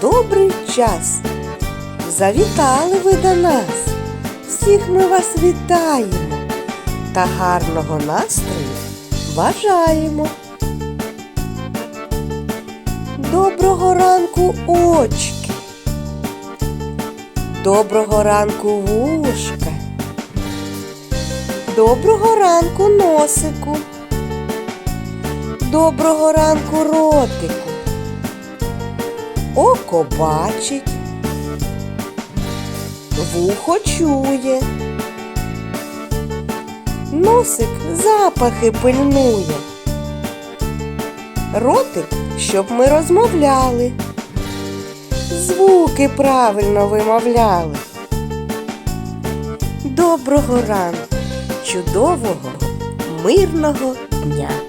добрий час. Завітали ви до нас. Всіх ми вас вітаємо та гарного настрою бажаємо. Доброго ранку, очки. Доброго ранку, вушка. Доброго ранку, носику. Доброго ранку, ротику. Око бачить. Вухо чує. Носик запахи пильнує. Ротик, щоб ми розмовляли. Звуки правильно вимовляли. Доброго ранку, чудового, мирного дня!